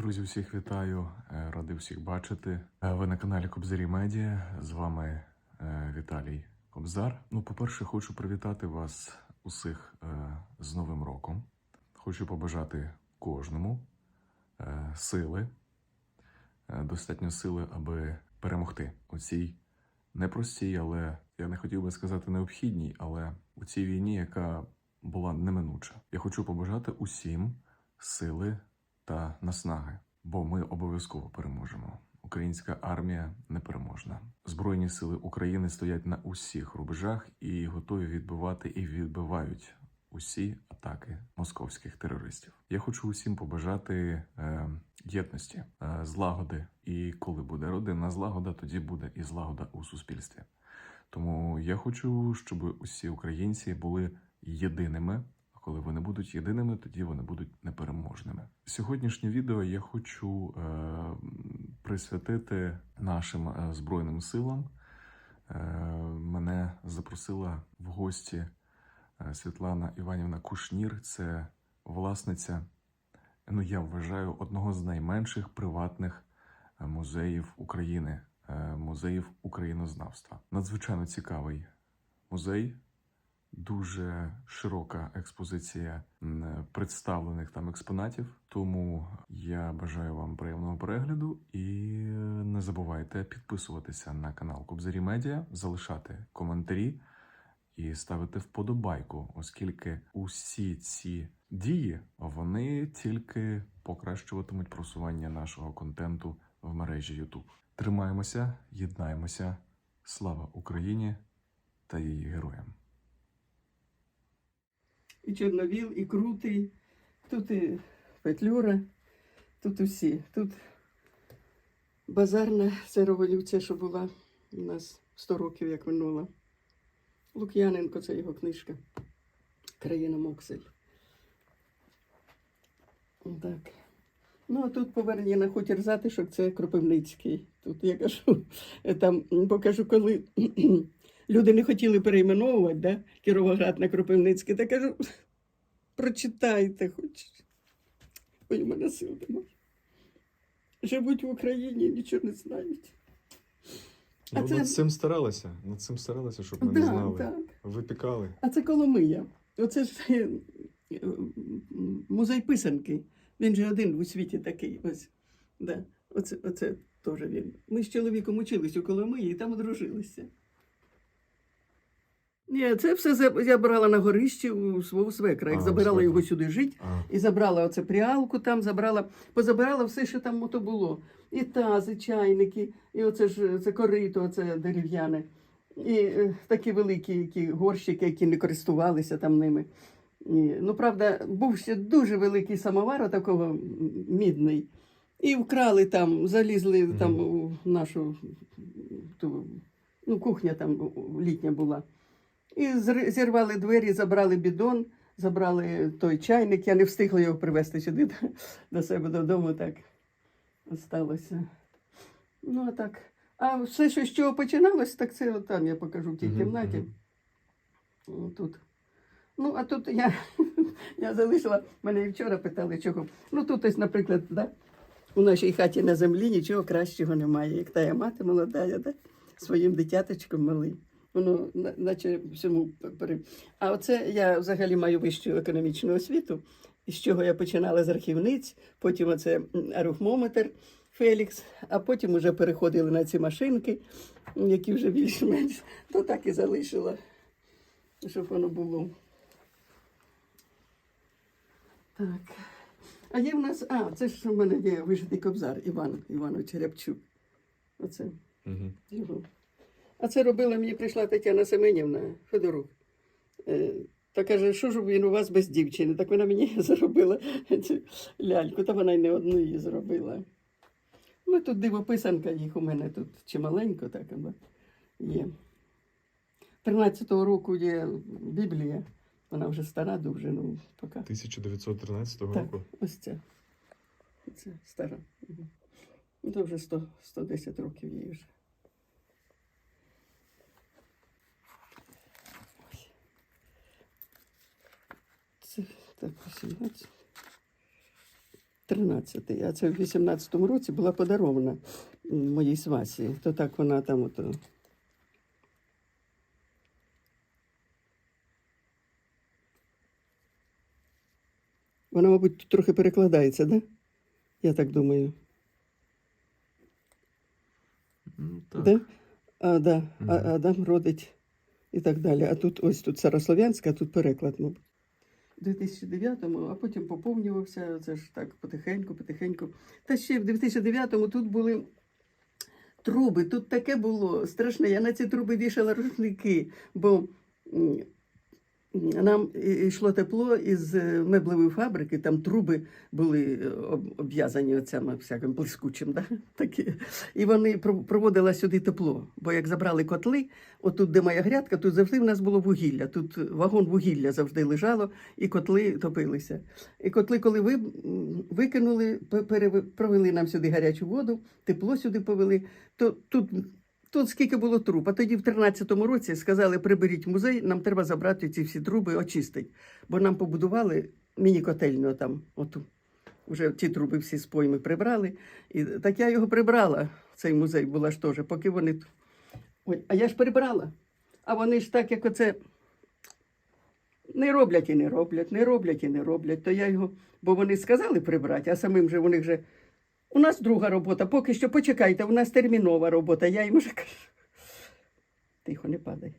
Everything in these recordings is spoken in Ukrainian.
Друзі, всіх вітаю, е, радий всіх бачити. Е, Ви на каналі Кобзарі Медіа. З вами е, Віталій Кобзар. Ну, по-перше, хочу привітати вас усіх з Новим роком. Хочу побажати кожному сили, достатньо сили, аби перемогти у цій непростій, але я не хотів би сказати необхідній, але у цій війні, яка була неминуча. Я хочу побажати усім сили та наснаги, бо ми обов'язково переможемо. Українська армія непереможна. Збройні сили України стоять на усіх рубежах і готові відбивати і відбивають усі атаки московських терористів. Я хочу усім побажати е, єдності, е, злагоди. І коли буде родинна злагода, тоді буде і злагода у суспільстві. Тому я хочу, щоб усі українці були єдиними. Коли вони будуть єдиними, тоді вони будуть непереможними. Сьогоднішнє відео я хочу е, присвятити нашим е, збройним силам. Е, мене запросила в гості е, Світлана Іванівна Кушнір. Це власниця, ну я вважаю, одного з найменших приватних е, музеїв України, музеїв українознавства. Надзвичайно цікавий музей. Дуже широка експозиція представлених там експонатів. Тому я бажаю вам приємного перегляду і не забувайте підписуватися на канал Кобзарі Медіа, залишати коментарі і ставити вподобайку, оскільки усі ці дії вони тільки покращуватимуть просування нашого контенту в мережі YouTube. Тримаємося, єднаємося. Слава Україні та її героям! І Чорновіл, і Крутий, тут і Петлюра, тут усі. Тут базарна ця революція, що була у нас 100 років, як минула. Лук'яненко, це його книжка. Країна Моксель. Так. Ну, а тут повернення на хутір затишок, це Кропивницький. Тут я кажу, там покажу, коли люди не хотіли перейменовувати, да? Кіровоград на Кропивницький, та кажу, прочитайте хоч. Ой, у мене сил немає. Живуть в Україні, нічого не знають. А Ну, це- над цим старалися, над цим старалися, щоб ми не знали. так. Випікали. А це Коломия. Оце ж е, музей писанки. Він же один у світі такий. Ось. Да. Оце, оце теж він. Ми з чоловіком учились у Коломиї і там одружилися. Ні, це все я брала на горищі у свого свекра. Як А, забирала свекра. його сюди жити, А, і забрала оце прялку там, забрала, позабирала все, що там ото було. І тази, чайники, і оце ж це корито, оце дерев'яне. І е, такі великі які горщики, які не користувалися там ними. І, ну, правда, був ще дуже великий самовар, такого мідний. І вкрали там, залізли там у нашу ту, ну, кухня там літня була. І зірвали двері, забрали бідон, забрали той чайник. Я не встигла його привезти сюди до, себе додому, так сталося. Ну, а так. А все, що з чого починалось, так це от там я покажу в тій кімнаті. Тут. Ну, а тут я, я залишила, мене і вчора питали, чого. Ну, тут ось, наприклад, да, у нашій хаті на землі нічого кращого немає, як тая мати молода, я, да, своїм дитяточком малим. Воно наче всьому пере. А оце я взагалі маю вищу економічну освіту, з чого я починала з архівниць, потім оце м, арифмометр Фелікс, а потім вже переходили на ці машинки, які вже більш-менш, то так і залишила, щоб воно було. Так. А є в нас, а, це ж у мене є вижитий кобзар Іван Іванович Рябчук. Оце мгм. його. А це робила мені прийшла Тетяна Семенівна Федорук. Е, Та каже, що ж він у вас без дівчини? Так вона мені заробила цю ляльку, та вона й не одну її зробила. Ну, тут дивописанка їх у мене тут чималенько, так але є. 13-го року є Біблія, вона вже стара дуже, ну, поки. 1913 Так, року. ось ця. Це стара. Мгм. Ну, Це вже 100, 110 років їй вже. Ось. Це так, 18. 13-й, а це в 18-му році була подарована моїй свасі. То так вона там ото. Вона, мабуть, трохи перекладається, да? Я так думаю. Ну, так. Да? А, да. а, Адам родить і так далі. А тут ось тут Старослов'янська, а тут переклад, мабуть. У 2009-му, а потім поповнювався, це ж так потихеньку, потихеньку. Та ще в 2009-му тут були труби, тут таке було страшне. Я на ці труби вішала рушники, бо нам йшло тепло із е, меблевої фабрики, там труби були е, обв'язані оцями всяким блискучим, да? такі. і вони про- проводили сюди тепло. Бо як забрали котли, отут, де моя грядка, тут завжди в нас було вугілля. Тут вагон вугілля завжди лежало, і котли топилися. І котли, коли ви, викинули, провели нам сюди гарячу воду, тепло сюди повели, то тут. Тут скільки було труб, а тоді в 13-му році сказали, приберіть музей, нам треба забрати ці всі труби, очистити. Бо нам побудували міні-котельню там, оту. Вже ті труби всі з пойми прибрали. І так я його прибрала, цей музей була ж теж, поки вони. Ой, а я ж прибрала. А вони ж так, як оце не роблять і не роблять, не роблять і не роблять. То я його, бо вони сказали прибрати, а самим же вони вже. У нас друга робота, поки що почекайте, у нас термінова робота. Я їм вже кажу. Тихо, не падай.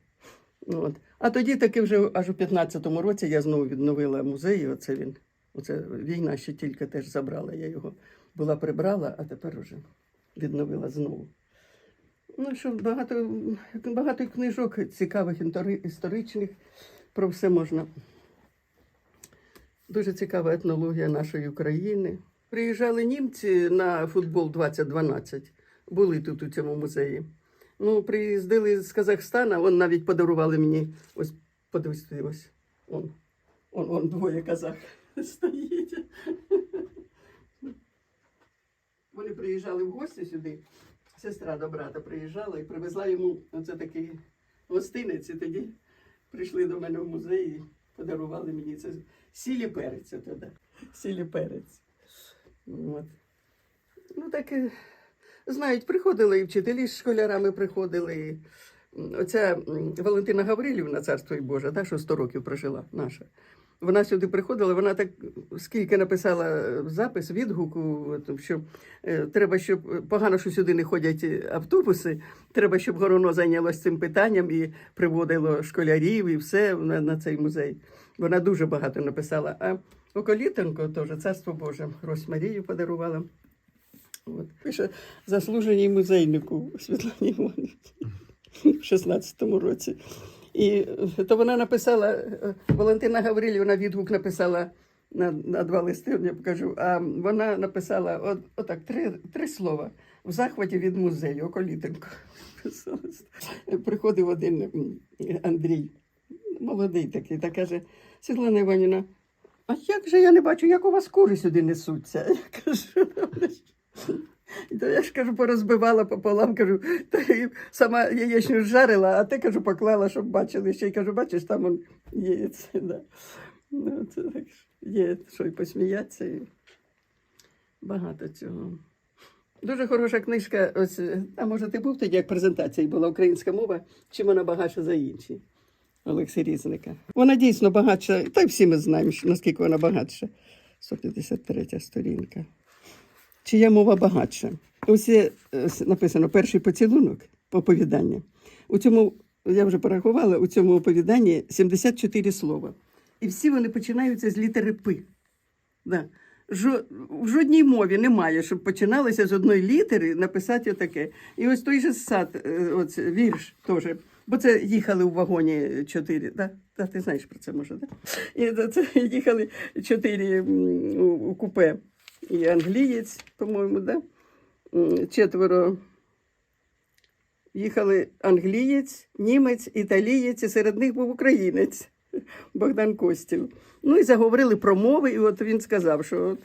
От. А тоді таки вже аж у 15-му році я знову відновила музей. Оце він. Оце війна ще тільки теж забрала. Я його була прибрала, а тепер вже відновила знову. Ну що, багато, багато книжок цікавих, історичних, про все можна. Дуже цікава етнологія нашої України. Приїжджали німці на футбол 2012, були тут у цьому музеї. Ну, приїздили з Казахстана, он навіть подарували мені. Ось подивись, ось. Он, он, он двоє казах стоїть. Вони приїжджали в гості сюди. Сестра до брата приїжджала і привезла йому оце такий гостинець. І тоді прийшли до мене в музей і подарували мені це сілі перець. Сілі перець. От. Ну, так знають, приходили і вчителі з школярами приходили. І... Оця Валентина Гаврилівна, царство й Боже, та, що 100 років прожила наша. Вона сюди приходила, вона так скільки написала е, запис, відгуку, що е, треба, щоб е, погано, що сюди не ходять автобуси. Треба, щоб Гороно зайнялося цим питанням і приводило школярів і все на, на цей музей. Вона дуже багато написала. А Околітенко теж царство Боже, Рось Марію подарувала. От. Пише заслуженій музейнику Світлані Іванівні в 16-му році. І е, то вона написала, е, Валентина Гаврилівна відгук написала на, на два листи, я покажу. А вона написала от, отак, три, три слова. В захваті від музею Околітенко. Приходив один Андрій, молодий такий, та каже: Світлана Іванівна, а як же я не бачу, як у вас кури сюди несуться? Я кажу, ж то я ж кажу, порозбивала пополам, кажу, й сама яєчню жарила, а ти кажу, поклала, щоб бачили. Ще й кажу, бачиш, там он є це, да. Ну, це так є, що й посміятися. І багато цього. Дуже хороша книжка. Ось, е, а може, ти був тоді, як презентація була українська мова, чим вона багатша за інші. Олексій Різника. Вона дійсно багатша, та й всі ми знаємо, наскільки вона багатша. 153 сторінка. Чия мова багатша? Ось е, написано перший поцілунок оповідання. У цьому, я вже порахувала, у цьому оповіданні 74 слова. І всі вони починаються з літери П. Да. В жодній мові немає, щоб починалося з одної літери написати отаке. І ось той же сад, е, вірш теж. Бо це їхали в вагоні чотири. Да? Та, ти знаєш про це, може, да? І це- їхали чотири у купе. І англієць, по-моєму, да? Четверо. Їхали англієць, німець, італієць, і серед них був українець Богдан Костів. Ну і заговорили про мови, і от він сказав, що от,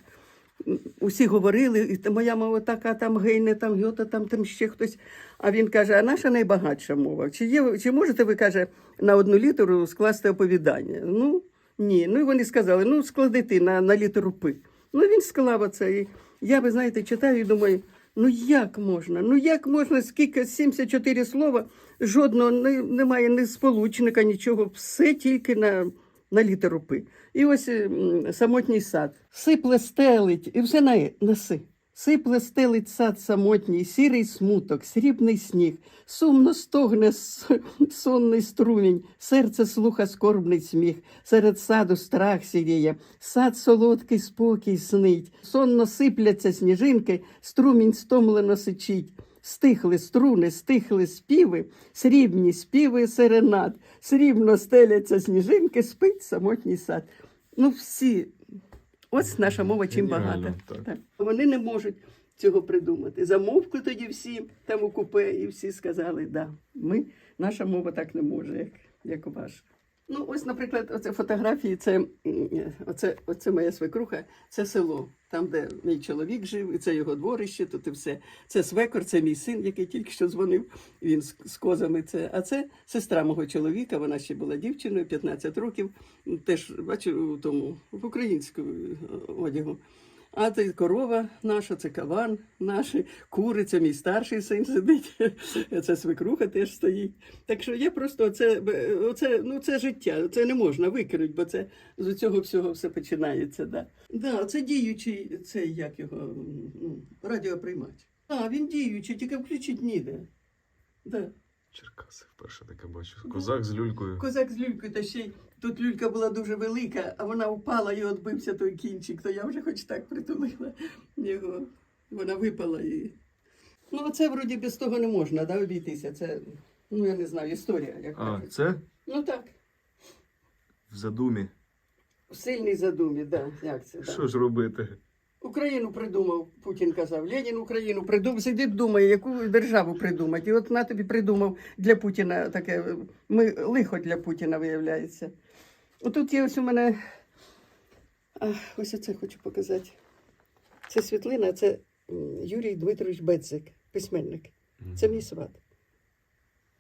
усі говорили, і моя мова така, там гейне, там гьота, там, там ще хтось. А він каже: а наша найбагатша мова? Чи, є, чи можете ви, каже, на одну літеру скласти оповідання? Ну, ні. Ну і вони сказали: ну, склади ти на, на літеру П. Ну він склав оце. І я, ви знаєте, читаю і думаю, ну як можна? Ну як можна, скільки 74 слова, жодного немає ні сполучника, нічого, все тільки на, на літеру П. І ось самотній сад. Сипле стелить, і все на, на си. Сипле стелить сад самотній, сірий смуток, срібний сніг, сумно стогне сонний струмінь, серце слуха скорбний сміх, серед саду страх сіріє, сад солодкий спокій снить, сонно сипляться сніжинки, струмінь стомлено сичить. Стихли струни, стихли співи, срібні співи серенад, срібно стеляться сніжинки, спить самотній сад. Ну, всі. Ось наша мова чим багата. так. Так. Вони не можуть цього придумати. Замовкли тоді всі там у купе, і всі сказали, да, ми, наша мова так не може, як, як ваша. Ну, ось, наприклад, оце фотографії, це, оце, оце моя свекруха, це село, там, де мій чоловік жив, і це його дворище, тут і все. Це свекор, це мій син, який тільки що дзвонив, він з, з козами. Це. А це сестра мого чоловіка, вона ще була дівчиною, 15 років, теж, бачу, тому, в українському одягу. А це корова наша, це каван наш, кури, це мій старший син сидить, це свекруха теж стоїть. Так що я просто оце, оце, ну, це життя, це не можна викинути, бо це з цього всього все починається. Да. Да, це діючий, цей як його ну, радіоприймач. А, він діючий, тільки включити ніде. Да. Черкаси вперше таке бачу. Козак з люлькою. Козак з люлькою, та ще й тут люлька була дуже велика, а вона упала і відбився той кінчик, то я вже хоч так притулила його. Вона випала і. Ну, оце вроді без того не можна, да, обійтися. Це, ну я не знаю, історія, як А, кажуть. це Ну так, в задумі. в сильній задумі, да, як це. Да. Що ж робити? Україну придумав, Путін казав. Ленін Україну придумав. Сидить, думає, яку державу придумати. І от на тобі придумав для Путіна таке. Ми лихо для Путіна виявляється. Отут є ось у мене. А, ось оце хочу показати. Це світлина, це Юрій Дмитрович Бедзик, письменник. Це мій сват.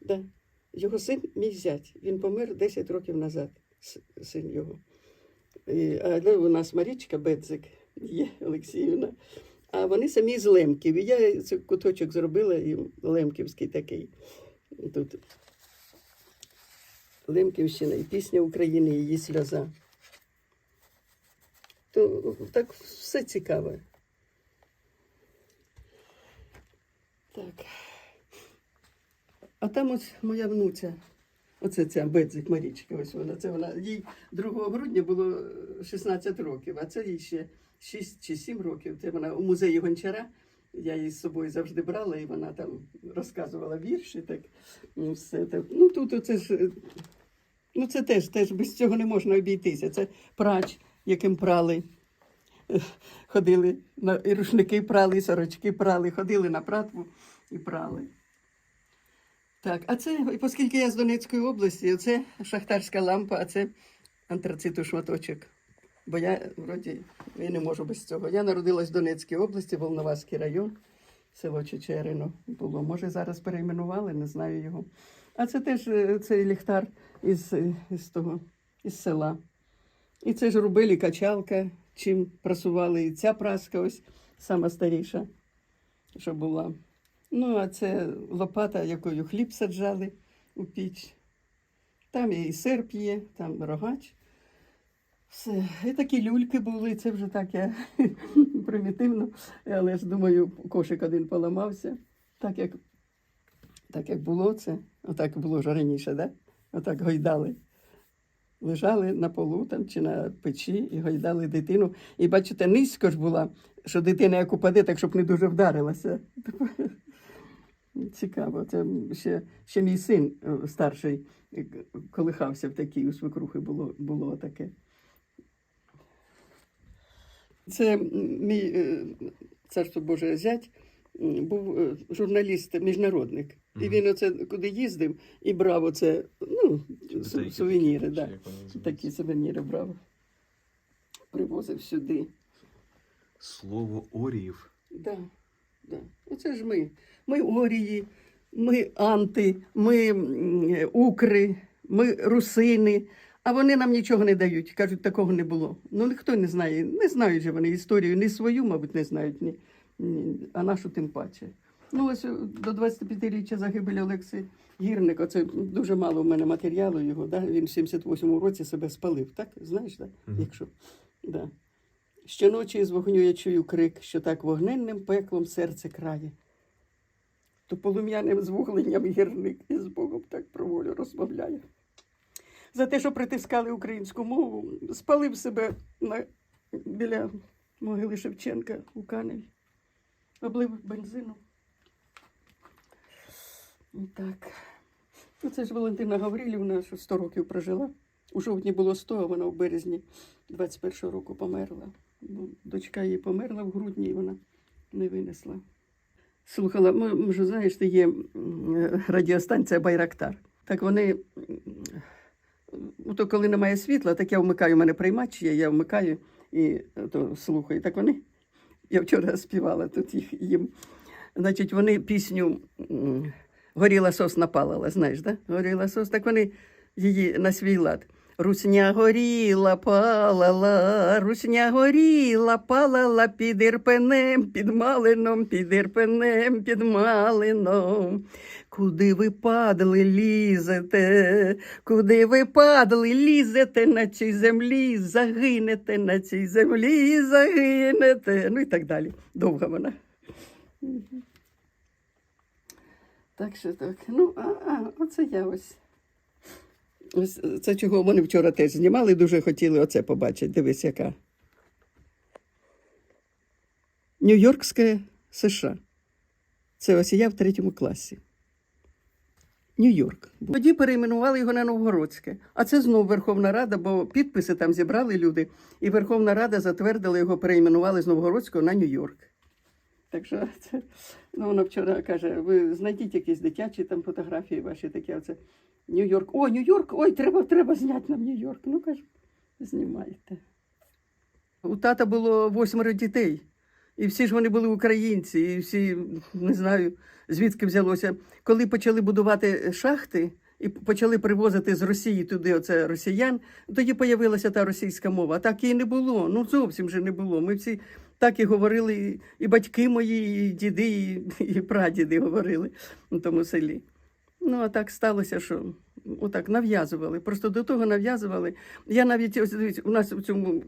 Да. Його син мій зять. Він помер 10 років назад, син його. А ну, у нас Марічка Бедзик є Олексіївна. А вони самі з Лемків. І я цей куточок зробила і Лемківський такий. Тут Лемківщина і пісня України, її сльоза. То так все цікаве. Так. А там ось моя внуця. Оце ця Бедзик Марічка, ось вона. Це вона. Їй 2 грудня було е, 16 років, а це їй ще 6 чи 7 років. Це вона у музеї Гончара. Я її з собою завжди брала, і вона там розказувала вірші. Так, ну, все так. Ну тут оце ж. е, Ну, це теж, теж без цього не можна обійтися. Це прач, яким прали. Е, Ходили і рушники прали, і сорочки прали, ходили на пратву і прали. Так, а це, оскільки я з Донецької області, це шахтарська лампа, а це антрациту шматочок. Бо я вроді я не можу без цього. Я народилась в Донецькій області, Волноваський район, село Чечерино було. Може, зараз перейменували, не знаю його. А це теж е, цей ліхтар із, е, із того, із села. І це ж робили качалка, чим прасували. І ця праска ось сама старіша, що була. Ну, а це лопата, якою хліб саджали у піч. Там і серп є, там рогач. Все. І такі люльки були, це вже так я примітивно, але ж думаю, кошик один поламався. Так як, так як було це, отак було ж раніше, да? отак гойдали. Лежали на полу там чи на печі і гойдали дитину. І бачите, низько ж була, що дитина як упаде, так щоб не дуже вдарилася. Цікаво. Це ще, ще мій син е, старший е, колихався в такій, у свекрухи було, було таке. Це мій е, царство Боже зять був журналіст, міжнародник. І він оце куди їздив і брав оце, ну, Детейки сувеніри, такі, да. такі сувеніри брав. Привозив сюди. Слово оріїв. Да, да. Оце ж ми. Ми орії, ми анти, ми укри, ми русини. А вони нам нічого не дають. Кажуть, такого не було. Ну ніхто не знає. Не знають же вони історію, ні свою, мабуть, не знають, ні, ні а нашу тим паче. Ну, ось е, до 25-річчя загибелі Олекси Гірника, це дуже мало в мене матеріалу його. Да? Він в 78-му році себе спалив, так? Знаєш, так? Мгм. Якщо. Да. Щоночі з вогню я чую крик, що так вогненним пеклом серце крає. То полум'яним звугленням гірник із Богом так про волю розмовляє. За те, що притискали українську мову, спалив себе на, біля могили Шевченка у Каневі, облив бензином. І так. Ну, це ж Валентина Гаврилівна, що 100 років прожила. У жовтні було 100, а вона в березні 21-го року померла. Дочка її померла в грудні, і вона не винесла. Слухала, мо- може, знаєш, ти є радіостанція Байрактар. Так вони, то коли немає світла, так я вмикаю, у мене приймач є, я вмикаю і е, то слухаю. Так вони, я вчора співала тут їх їм. Значить, вони пісню Горіла сосна палала, знаєш, да? Горіла сос, так вони її на свій лад. Русня горіла, палала, русня горіла, палала під ірпенем, під малином, під ірпенем, під малином. Куди ви падали, лізете, куди ви падали, лізете на цій землі, загинете на цій землі, загинете. Ну і так далі. Довга вона. Так що так. Ну, а, а оце я ось. Ось це чого вони вчора теж знімали, дуже хотіли оце побачити. Дивись, яка. Нью-Йоркське США. Це ось я в третьому класі. Нью-Йорк. Тоді перейменували його на Новгородське. А це знову Верховна Рада, бо підписи там зібрали люди, і Верховна Рада затвердила його, перейменували з Новгородського на Нью-Йорк. Так що це, ну, вона вчора каже: ви знайдіть якісь дитячі там фотографії ваші такі. Оце Нью-Йорк. О, Нью-Йорк! Ой, треба, треба зняти нам Нью-Йорк. Ну кажу, знімайте. У тата було восьмеро дітей. І всі ж вони були українці, і всі не знаю, звідки взялося. Коли почали будувати шахти і почали привозити з Росії туди оце росіян, тоді появилася та російська мова. А так її не було. Ну зовсім же не було. Ми всі так і говорили, і- батьки мої, і діди, і, і прадіди говорили в тому селі. Ну, а так сталося, що отак нав'язували. Просто до того нав'язували. Я навіть ось дивіться, у нас в цьому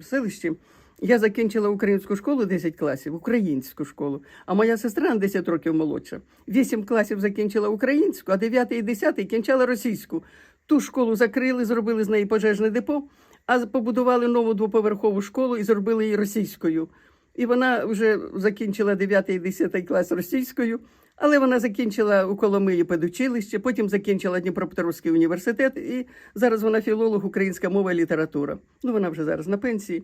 селищі я закінчила українську школу 10 класів, українську школу. А моя сестра на 10 років молодша. 8 класів закінчила українську, а 9 і 10 кінчала російську. Ту школу закрили, зробили з неї пожежне депо, а побудували нову двоповерхову школу і зробили її російською. І вона вже закінчила 9 і 10 клас російською, але вона закінчила у Коломиї педучилище, потім закінчила Дніпропетровський університет, і зараз вона філолог, українська мова і література. Ну, вона вже зараз на пенсії.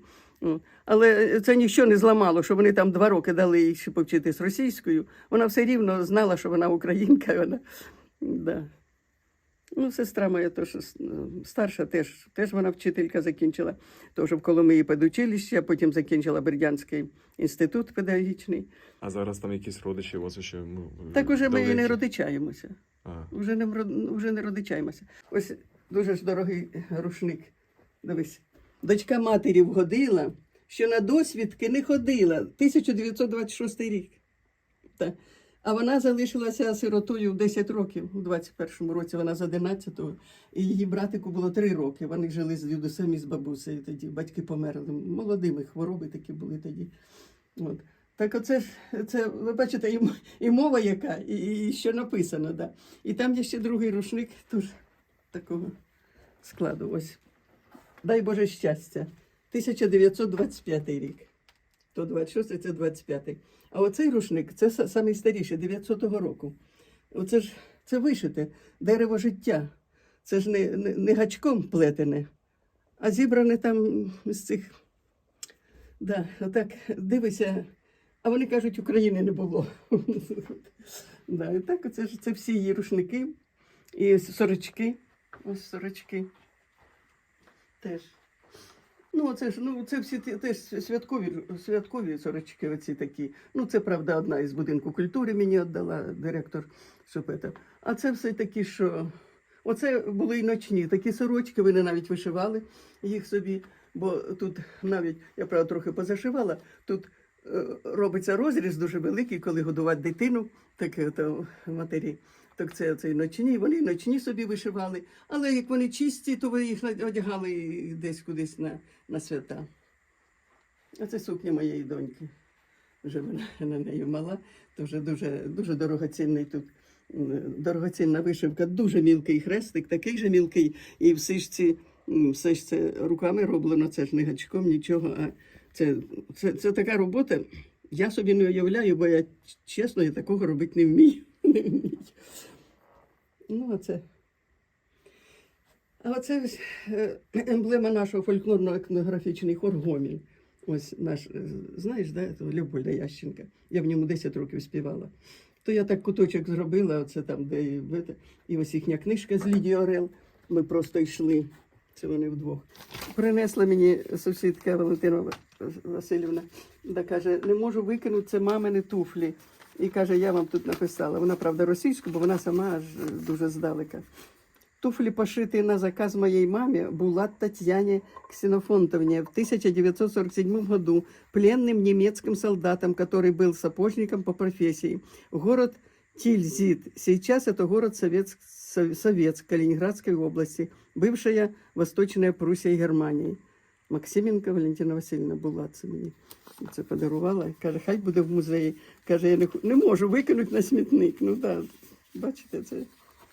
Але це нічого не зламало, що вони там два роки дали їй ще повчитись російською. Вона все рівно знала, що вона українка. Вона... Да. Ну, сестра моя теж е, старша, теж, теж вона вчителька закінчила, теж в Коломиї педучилище, а потім закінчила Бердянський інститут педагогічний. А зараз там якісь родичі у вас ще ну, Так уже ми і не родичаємося. А, Вже не, вже не родичаємося. Ось дуже ж дорогий рушник. Дивись. Дочка матері вгодила, що на досвідки не ходила. 1926 рік. Так. А вона залишилася сиротою в 10 років. У 21-му році вона з 11-го. І її братику було 3 роки. Вони жили з дідусем і з бабусею тоді. Батьки померли. Молодими хвороби такі були тоді. От. Так оце ж, це, ви бачите, і, і мова яка, і, і що написано, да. І там є ще другий рушник, теж такого складу. Ось. Дай Боже щастя. 1925 рік. То 26, це 25. А оцей рушник це самий 900-го року. Оце ж це вишите, дерево життя. Це ж не, не, не гачком плетене, а зібране там з цих. Да, отак дивися, а вони кажуть, України не було. да, і так, оце ж це всі її рушники і сорочки. Ось сорочки. Теж. Ну, це ж, ну, це всі теж святкові, святкові сорочки, оці такі. Ну, це правда одна із будинку культури мені віддала директор Шупета. А це все такі, що Оце були й ночні. Такі сорочки, вони навіть вишивали їх собі, бо тут навіть, я правда трохи позашивала, тут е, робиться розріз дуже великий, коли годувати дитину, таке то матері. Так це цей ночні, вони ночні собі вишивали. Але як вони чисті, то ви їх одягали десь кудись на, на свята. А це сукня моєї доньки. Вже вона на неї мала, то вже дуже, дуже дорогоцінний тут. Дорогоцінна вишивка, дуже мілкий хрестик, такий же мілкий. І все ж ці, все ж це руками роблено, це ж не гачком, нічого. А це, це, це така робота. Я собі не уявляю, бо я чесно я такого робити не вмію. Ну, а це. А оце ось е, емблема нашого фольклорно-етнографічний хор Гоміль. Ось наш, е, знаєш, да, то Ященка. Я в ньому 10 років співала. То я так куточок зробила, оце там, де і, і ось їхня книжка з Лідією Орел. Ми просто йшли. Це вони вдвох. Принесла мені сусідка Валентина Васильівна, да каже, не можу викинути це мамини туфлі. І каже, я вам тут написала. Вона, правда, російську, бо вона сама аж е, дуже здалека. Туфли, пошитые на заказ моей маме, Булат Татьяне Ксенофонтовне в 1947 году пленным немецким солдатом, который был сапожником по профессии. Город Тильзит. Сейчас это город Советск, Со- Советск Калининградской области, бывшая Восточная Пруссия Германии. Максименко Валентина Васильівна була мені це подарувала. Каже, хай буде в музеї. Каже, я не, не можу викинути на смітник. Ну так, бачите, це.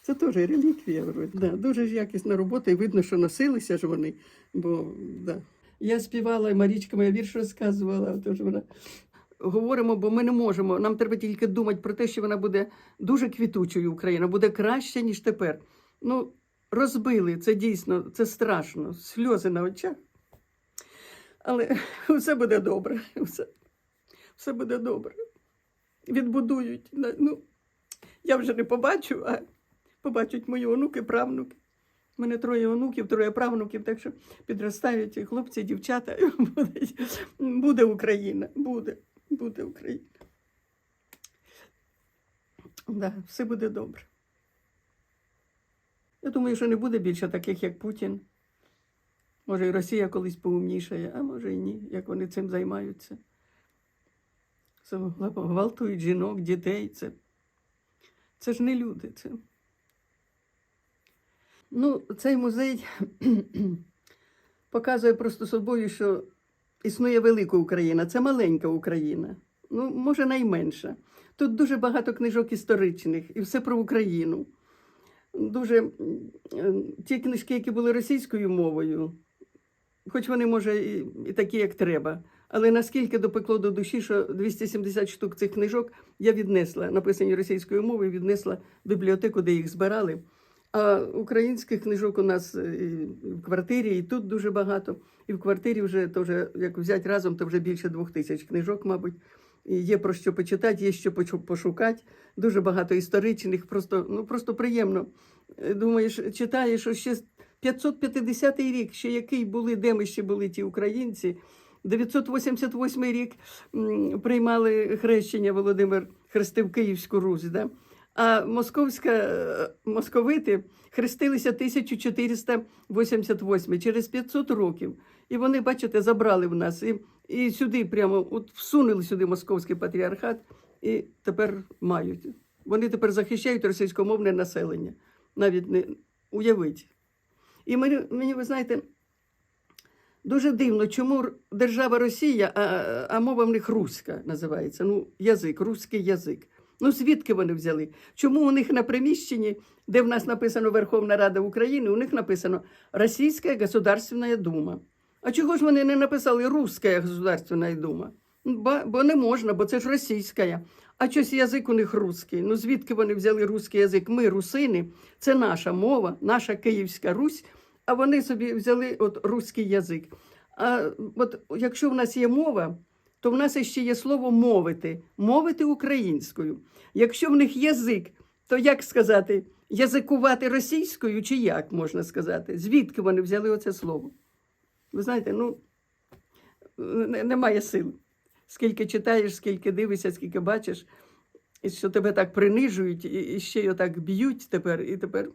Це теж реліквія. Да, дуже ж якісна робота, і видно, що носилися ж вони. Бо, да. Я співала, і Марічка моя вірш розказувала, тож вона. Говоримо, бо ми не можемо. Нам треба тільки думати про те, що вона буде дуже квітучою Україна, буде краще, ніж тепер. Ну, розбили, це дійсно, це страшно, сльози на очах. Але все буде добре. Все, все буде добре. Відбудують. Ну, я вже не побачу, а побачать мої онуки, правнуки. У мене троє онуків, троє правнуків, так що підростають і хлопці, і дівчата. Буде, Україна, буде, буде Україна. Да, все буде добре. Я думаю, що не буде більше таких, як Путін. Може, і Росія колись поумнішає, а може і ні, як вони цим займаються. Гвалтують жінок, дітей. Це, це ж не люди. Це. Ну, цей музей показує просто собою, що існує велика Україна, це маленька Україна. Ну, може, найменша. Тут дуже багато книжок історичних і все про Україну. Дуже ті книжки, які були російською мовою, хоч вони, може, і, і такі, як треба. Але наскільки допекло до душі, що 270 штук цих книжок я віднесла, написані російською мовою, віднесла в бібліотеку, де їх збирали. А українських книжок у нас е, і в квартирі, і тут дуже багато. І в квартирі вже вже, як взяти разом, то вже більше двох тисяч книжок, мабуть. І є про що почитати, є що пошукати. Дуже багато історичних, просто, ну, просто приємно. Е, Думаєш, читаєш, що ще 550 рік, ще який були, де ми ще були ті українці. 988 рік приймали хрещення Володимир хрестив Київську Русь. Да? А московська е, московити хрестилися 1488, через 500 років. І вони, бачите, забрали в нас. І, і сюди прямо от всунули сюди московський патріархат, і тепер мають. Вони тепер захищають російськомовне населення. Навіть не уявіть. І мені, мені ви знаєте, дуже дивно, чому держава Росія, а, а мова в них руська називається. Ну, язик, руський язик. Ну, звідки вони взяли? Чому у них на приміщенні, де в нас написано Верховна Рада України, у них написано Російська Государственна Дума. А чого ж вони не написали Руська Государственна Дума? Ба- Бо не можна, бо це ж російська. А щось язик у них русський. Ну звідки вони взяли русський язик? Ми, русини, це наша мова, наша Київська Русь, а вони собі взяли от руський язик. А от якщо в нас є мова, то в нас ще є слово мовити, мовити українською. Якщо в них язик, то як сказати, язикувати російською, чи як можна сказати? Звідки вони взяли оце слово? Ви знаєте, ну немає сил. Скільки читаєш, скільки дивишся, скільки бачиш, і що тебе так принижують, і, ще й отак б'ють тепер, і тепер.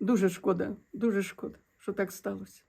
Дуже шкода, дуже шкода, що так сталося.